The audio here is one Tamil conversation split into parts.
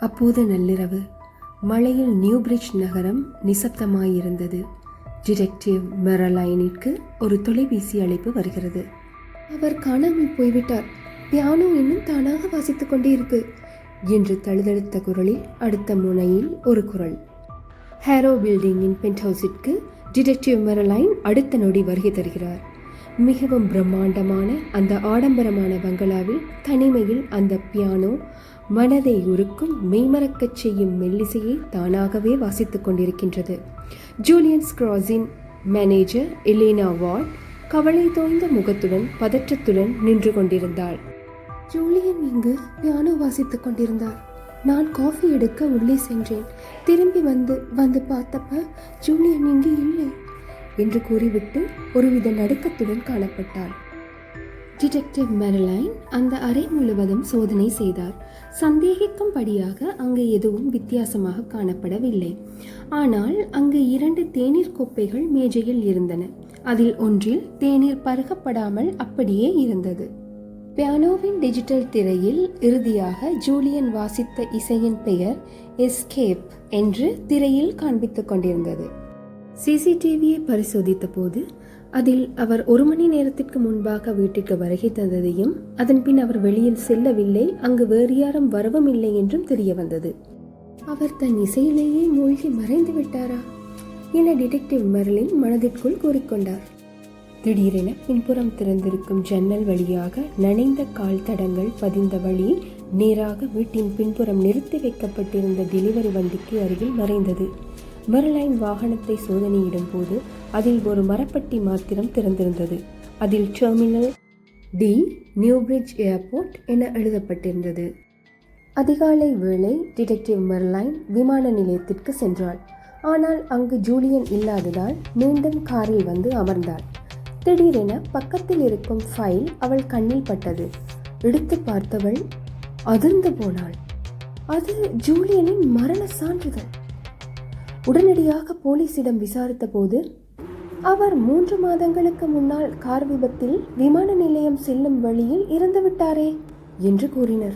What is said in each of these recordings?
அப்போது நள்ளிரவு மழையில் நியூ பிரிட்ஜ் நகரம் நிசப்தமாயிருந்தது. டிடெக்டிவ் மெரலைனிற்கு ஒரு தொலைபேசி அழைப்பு வருகிறது. அவர் காணாமல் போய்விட்டார். பியானோ இன்னும் தானாக வாசித்துக் கொண்டே இருக்கு என்று தழுதழுத்த குரலில் அடுத்த முனையில் ஒரு குரல். ஹேரோ பில்டிங்கின் பென்ட் ஹவுஸிற்கு டிடெக்டிவ் மெரலைன் அடுத்த நொடி வருகை தருகிறார். மிகவும் பிரம்மாண்டமான அந்த ஆடம்பரமான பங்களாவில் தனிமையில் அந்த பியானோ மனதை உருக்கும் மெய்மறக்கச் செய்யும் மெல்லிசையை தானாகவே வாசித்துக் கொண்டிருக்கின்றது. ஜூலியன் ஸ்க்ராஸின் மேனேஜர் எலேனா வார்ட் கவலை தோய்ந்த முகத்துடன் பதற்றத்துடன் நின்று கொண்டிருந்தாள். ஜூலியன் இங்கு பியானோ வாசித்துக் கொண்டிருந்தார். நான் காஃபி எடுக்க உள்ளே சென்றேன். திரும்பி வந்து வந்து பார்த்தப்ப ஜூலியன் இங்கு இல்லை என்று கூறிவிட்டு ஒருவித நடுக்கத்துடன் காணப்பட்டாள். டிடெக்டிவ் மெரலைன் அந்த அறை முழுவதும் சோதனை செய்தார். சந்தேகிக்கும்படியாக அங்கு எதுவும் வித்தியாசமாக காணப்படவில்லை. ஆனால் அங்கு இரண்டு தேநீர் கோப்பைகள் மேஜையில் இருந்தன. அதில் ஒன்றில் தேநீர் பருகப்படாமல் அப்படியே இருந்தது. பியானோவின் டிஜிட்டல் திரையில் இறுதியாக ஜூலியன் வாசித்த இசையின் பெயர் எஸ்கேப் என்று திரையில் காண்பித்துக் கொண்டிருந்தது. சிசிடிவியை பரிசோதித்த போது அதில் அவர் ஒரு மணி நேரத்திற்கு முன்பாக வீட்டிற்கு வருகை தந்ததையும் அதன் பின் அவர் வெளியில் செல்லவில்லை அங்கு வேறு யாரும் வரவும் இல்லை என்றும் தெரிய வந்தது. அவர் தன் இசையிலேயே மூழ்கி மறைந்து விட்டாரா? என டிடெக்டிவ் மெர்லின் மனதிற்குள் கூறிக்கொண்டார். திடீரென பின்புறம் திறந்திருக்கும் ஜன்னல் வழியாக நனைந்த கால் தடங்கள் பதிந்த வழி நேராக வீட்டின் பின்புறம் நிறுத்தி வைக்கப்பட்டிருந்த டெலிவரி வண்டிக்கு அருகில் மறைந்தது. மெர்லைன் வாகனத்தை சோதனையிடும் போது அதில் ஒரு மரப்பட்டி மாத்திரம் திறந்திருந்தது. அதில் டெர்மினல் டி நியூபிரிட்ஜ் ஏர்போர்ட் என எழுதப்பட்டிருந்தது. அதிகாலை வேளை டிடெக்டிவ் மெர்லைன் விமான நிலையத்திற்கு சென்றாள். ஆனால் அங்கு ஜூலியன் இல்லாததால் மீண்டும் காரில் வந்து அமர்ந்தாள். திடீரென பக்கத்தில் இருக்கும் ஃபைல் அவள் கண்ணில் பட்டது. எடுத்து பார்த்தவள் அதிர்ந்து போனாள். அது ஜூலியனின் மரண சான்றிதழ். உடனடியாக போலீசிடம் விசாரித்த போது அவர் மூன்று மாதங்களுக்கு முன்னால் கார் விபத்தில் விமான நிலையம் செல்லும் வழியில் இறந்துவிட்டாரே என்று கூறினர்.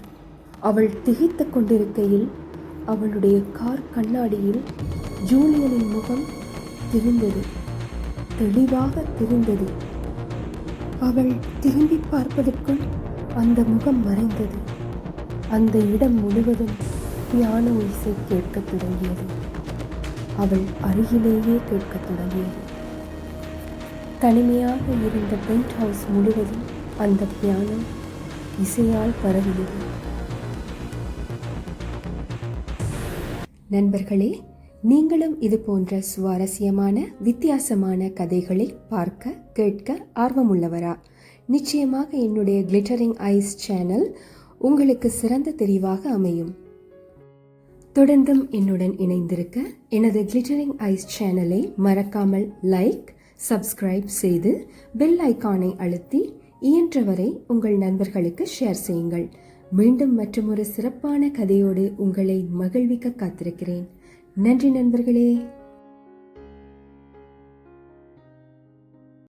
அவள் திகைத்து கொண்டிருக்கையில் அவளுடைய கார் கண்ணாடியில் ஜூலியனின் முகம் தெரிந்தது தெளிவாக தெரிந்தது. அவள் திரும்பி பார்ப்பதற்குள் அந்த முகம் மறைந்தது. அந்த இடம் முழுவதும் பியானோ இசை கேட்கத் தொடங்கியது. அவள் அருகிலேயே கேட்கத் தொடங்கியது. தனிமையாக இருந்த பெயிண்ட் ஹவுஸ் முழுவதும் அந்த பியானம் இசையால் பரவியது. நண்பர்களே நீங்களும் இது போன்ற சுவாரஸ்யமான வித்தியாசமான கதைகளை பார்க்க கேட்க ஆர்வமுள்ளவரா? நிச்சயமாக என்னுடைய கிளிட்டரிங் ஐஸ் சேனல் உங்களுக்கு சிறந்த தெரிவாக அமையும். தொடர்ந்தும் என்னுடன் இணைந்திருக்க எனது கிளிட்டரிங் ஐஸ் சேனலை மறக்காமல் லைக் சப்ஸ்கிரைப் செய்து பெல் ஐக்கானை அழுத்தி இயன்றவரை உங்கள் நண்பர்களுக்கு ஷேர் செய்யுங்கள். மீண்டும் மற்றும் ஒரு சிறப்பான கதையோடு உங்களை மகிழ்விக்க காத்திருக்கிறேன். நன்றி நண்பர்களே.